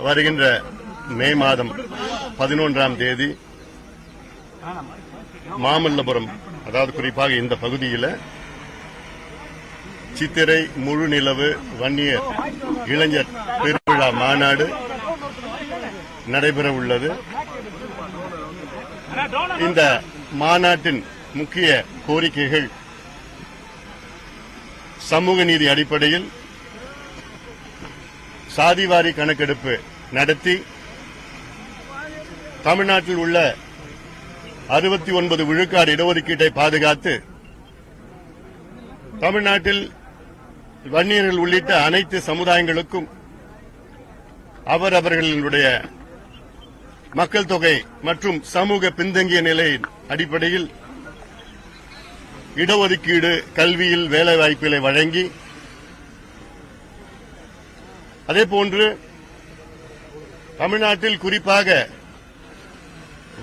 வருகின்ற மே மாதம் பதினொன்றாம் தேதி மாமல்லபுரம் அதாவது குறிப்பாக இந்த பகுதியில் சித்திரை முழு நிலவு வன்னியர் இளைஞர் பெருவிழா மாநாடு நடைபெற உள்ளது இந்த மாநாட்டின் முக்கிய கோரிக்கைகள் சமூக நீதி அடிப்படையில் சாதிவாரி கணக்கெடுப்பு நடத்தி தமிழ்நாட்டில் உள்ள அறுபத்தி ஒன்பது விழுக்காடு இடஒதுக்கீட்டை பாதுகாத்து தமிழ்நாட்டில் வன்னியர்கள் உள்ளிட்ட அனைத்து சமுதாயங்களுக்கும் அவரவர்களுடைய மக்கள் தொகை மற்றும் சமூக பின்தங்கிய நிலையின் அடிப்படையில் இடஒதுக்கீடு கல்வியில் வேலைவாய்ப்புகளை வழங்கி அதேபோன்று தமிழ்நாட்டில் குறிப்பாக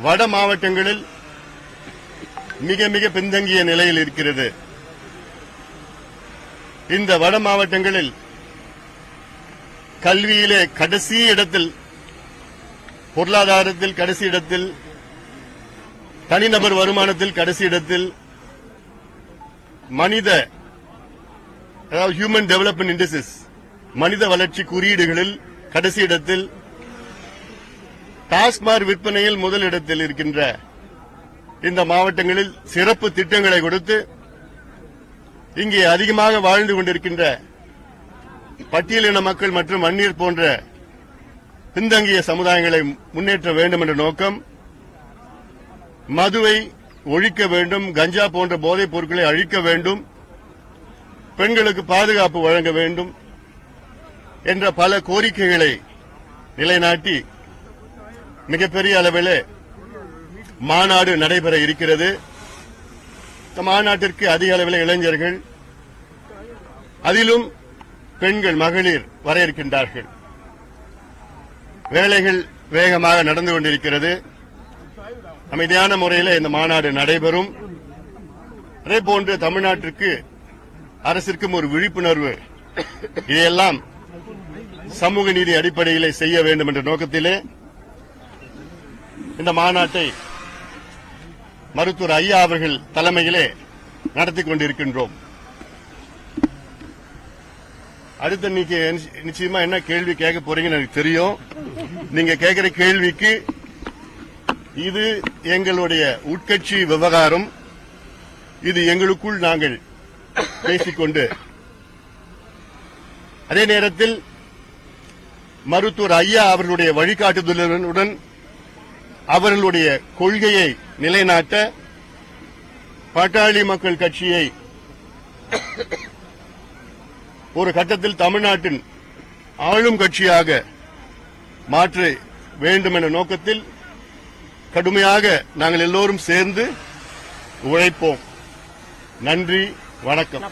வட மாவட்டங்களில் மிக மிக பின்தங்கிய நிலையில் இருக்கிறது. இந்த வட மாவட்டங்களில் கல்வியிலே கடைசி இடத்தில் பொருளாதாரத்தில் கடைசி இடத்தில் தனிநபர் வருமானத்தில் கடைசி இடத்தில் மனித அதாவது ஹியூமன் டெவலப்மெண்ட் இண்டஸ்ட்ரீஸ் மனித வளர்ச்சி குறியீடுகளில் கடைசி இடத்தில் டாஸ்மார் விற்பனையில் முதலிடத்தில் இருக்கின்ற இந்த மாவட்டங்களில் சிறப்பு திட்டங்களை கொடுத்து இங்கே அதிகமாக வாழ்ந்து கொண்டிருக்கின்ற பட்டியலின மக்கள் மற்றும் வன்னியர் போன்ற பின்தங்கிய சமுதாயங்களை முன்னேற்ற வேண்டும் என்ற நோக்கம் மதுவை ஒழிக்க வேண்டும் கஞ்சா போன்ற போதைப் பொருட்களை அழிக்க வேண்டும் பெண்களுக்கு பாதுகாப்பு வழங்க வேண்டும் என்ற பல கோரிக்கைகளை நிலைநாட்டி மிகப்பெரிய அளவில் மாநாடு நடைபெற இருக்கிறது. இந்த மாநாட்டிற்கு அதிக அளவில் இளைஞர்கள் அதிலும் பெண்கள் மகளிர் வர இருக்கின்றார்கள் வேலைகள் வேகமாக நடந்து கொண்டிருக்கிறது. அமைதியான முறையில் இந்த மாநாடு நடைபெறும். அதேபோன்று தமிழ்நாட்டிற்கு அரசிற்கும் ஒரு விழிப்புணர்வு. இதையெல்லாம் சமூக நீதி அடிப்படையிலே செய்ய வேண்டும் என்ற நோக்கத்திலே இந்த மாநாட்டை மருத்துவர் ஐயா அவர்கள் தலைமையிலே நடத்தி கொண்டிருக்கின்றோம். அடுத்த நீங்க நிச்சயமா என்ன கேள்வி கேட்க போறீங்கன்னு எனக்கு தெரியும். நீங்க கேட்கிற கேள்விக்கு இது எங்களுடைய உட்கட்சி விவகாரம். இது எங்களுக்குள் நாங்கள் பேசிக்கொண்டு அதே நேரத்தில் மருத்துவர் ஐயா அவர்களுடைய வழிகாட்டுதலுடன் அவர்களுடைய கொள்கையை நிலைநாட்ட பாட்டாளி மக்கள் கட்சியை ஒரு கட்டத்தில் தமிழ்நாட்டின் ஆளும் கட்சியாக மாற்ற வேண்டும் என்ற நோக்கத்தில் கடுமையாக நாங்கள் எல்லோரும் சேர்ந்து உழைப்போம். நன்றி வணக்கம்.